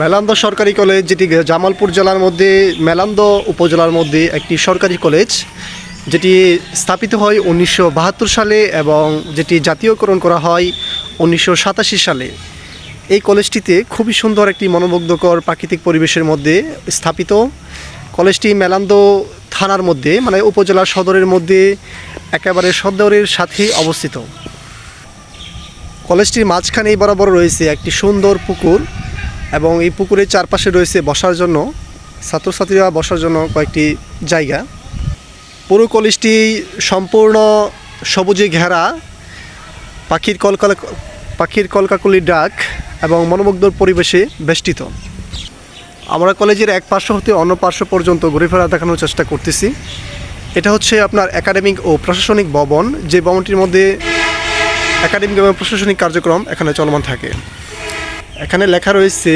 মেলান্দ সরকারি কলেজ, যেটি জামালপুর জেলার মধ্যে, মেলান্দ উপজেলার মধ্যে একটি সরকারি কলেজ, যেটি স্থাপিত হয় উনিশশো বাহাত্তর সালে এবং যেটি জাতীয়করণ করা হয় উনিশশো সাতাশি সালে। এই কলেজটিতে খুবই সুন্দর একটি মনোমুগ্ধকর প্রাকৃতিক পরিবেশের মধ্যে স্থাপিত। কলেজটি মেলান্দ থানার মধ্যে মানে উপজেলার সদরের মধ্যে, একেবারে সদরের সাথে অবস্থিত। কলেজটির মাঝখানেই বরাবর রয়েছে একটি সুন্দর পুকুর এবং এই পুকুরের চারপাশে রয়েছে বসার জন্য, ছাত্রছাত্রীরা বসার জন্য কয়েকটি জায়গা। পুরো কলেজটি সম্পূর্ণ সবুজে ঘেরা, পাখির কলকালা পাখির কলকাকলির ডাক এবং মনোমুগ্ধর পরিবেশে বেষ্টিত। আমরা কলেজের এক পার্শ্ব হতে অন্য পার্শ্ব পর্যন্ত ঘুরে ফেরা দেখানোর চেষ্টা করতেছি। এটা হচ্ছে আপনার একাডেমিক ও প্রশাসনিক ভবন, যে ভবনটির মধ্যে একাডেমিক এবং প্রশাসনিক কার্যক্রম এখানে চলমান থাকে। এখানে লেখা রয়েছে,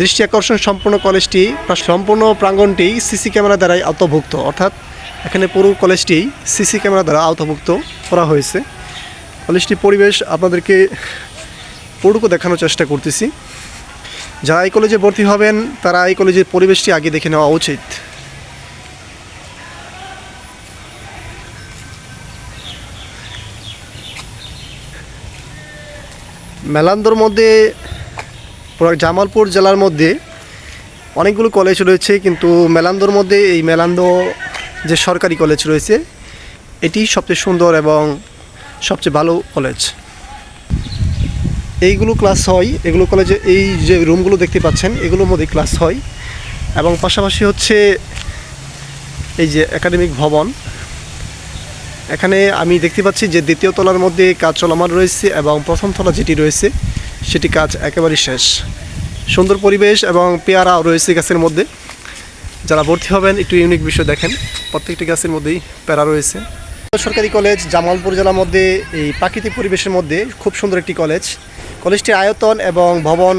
দৃষ্টি আকর্ষণ সম্পূর্ণ কলেজটি সম্পূর্ণ প্রাঙ্গণটি সিসি ক্যামেরা দ্বারাই আওতাভুক্ত। অর্থাৎ এখানে পুরো কলেজটি সিসি ক্যামেরা দ্বারা আওতাভুক্ত করা হয়েছে। কলেজটির পরিবেশ আপনাদেরকে পুরোটুকু দেখানোর চেষ্টা করতেছি। যারা এই কলেজে ভর্তি হবেন, তারা এই কলেজের পরিবেশটি আগে দেখে নেওয়া উচিত। মেলান্দর মধ্যে, পুরো জামালপুর জেলার মধ্যে অনেকগুলো কলেজ রয়েছে, কিন্তু মেলান্দর মধ্যে এই মেলান্দ যে সরকারি কলেজ রয়েছে, এটি সবচেয়ে সুন্দর এবং সবচেয়ে ভালো কলেজ। এইগুলো ক্লাস হয়, এগুলো কলেজে এই যে রুমগুলো দেখতে পাচ্ছেন, এগুলোর মধ্যে ক্লাস হয়। এবং পাশাপাশি হচ্ছে এই যে একাডেমিক ভবন। এখানে আমি দেখতে পাচ্ছি যে দ্বিতীয় তলার মধ্যে কাজ চলমান রয়েছে এবং প্রথম তলা যেটি রয়েছে, সেটি কাজ একেবারেই শেষ। সুন্দর পরিবেশ এবং পেয়ারাও রয়েছে গাছের মধ্যে। যারা ভর্তি হবেন, একটু ইউনিক বিষয় দেখেন। প্রত্যেকটি গাছের মধ্যেই প্যারা রয়েছে। সরকারি কলেজ জামালপুর জেলার মধ্যে এই প্রাকৃতিক পরিবেশের মধ্যে খুব সুন্দর একটি কলেজ কলেজটির আয়তন এবং ভবন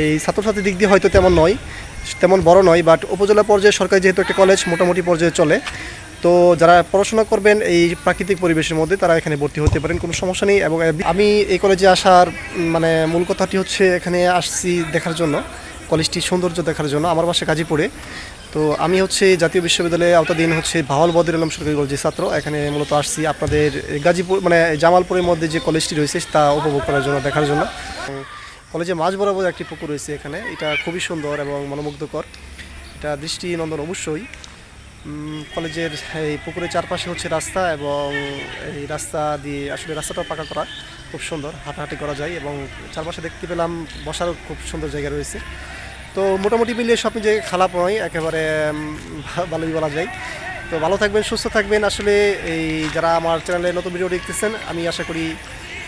এই ছাত্রছাত্রী দিক দিয়ে হয়তো তেমন নয়, তেমন বড় নয় বাট উপজেলা পর্যায়ে সরকারি যেহেতু একটা কলেজ, মোটামুটি পর্যায়ে চলে। তো যারা পড়াশোনা করবেন এই প্রাকৃতিক পরিবেশের মধ্যে, তারা এখানে ভর্তি হতে পারেন, কোনো সমস্যা নেই। এবং আমি এই কলেজে আসার মানে মূল কথাটি হচ্ছে এখানে আসছি দেখার জন্য, কলেজটির সৌন্দর্য দেখার জন্য। আমার বাসা গাজীপুরে। তো আমি হচ্ছে জাতীয় বিশ্ববিদ্যালয়ে আওতাধীন হচ্ছে ভাওয়াল বদির আলম সরকারি কলেজের ছাত্র। এখানে মূলত আসছি আপনাদের গাজীপুর মানে জামালপুরের মধ্যে যে কলেজটি রয়েছে তা উপভোগ করার জন্য, দেখার জন্য। কলেজে মাঝ বরাবর একটি পুকুর রয়েছে এখানে। এটা খুবই সুন্দর এবং মনোমুগ্ধকর। এটা দৃষ্টিনন্দন অবশ্যই। কলেজের এই পুকুরের চারপাশে হচ্ছে রাস্তা এবং এই রাস্তা দিয়ে আসলে রাস্তাটাও পাকা করা খুব সুন্দর, হাঁটাহাঁটি করা যায় এবং চারপাশে দেখতে পেলাম বসারও খুব সুন্দর জায়গা রয়েছে। তো মোটামুটি মিলিয়ে সব মিলিয়ে খারাপ নয়, একেবারে ভালোই বলা যায়। তো ভালো থাকবেন, সুস্থ থাকবেন। আসলে এই যারা আমার চ্যানেলে নতুন ভিডিও দেখতেছেন, আমি আশা করি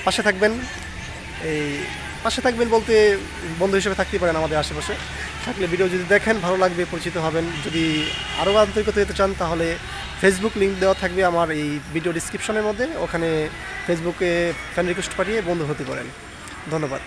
পাশে থাকবেন। এই পাশে থাকবেন বলতে বন্ধু হিসেবে থাকতেই পারেন আমাদের আশেপাশে। থাকলে ভিডিও যদি দেখেন, ভালো লাগবে, পরিচিত হবেন। যদি আরও আন্তরিকতা যেতে চান, তাহলে ফেসবুক লিঙ্ক দেওয়া থাকবে আমার এই ভিডিও ডিসক্রিপশনের মধ্যে। ওখানে ফেসবুকে ফ্রেন্ড রিকোয়েস্ট পাঠিয়ে বন্ধু হতে পারেন। ধন্যবাদ।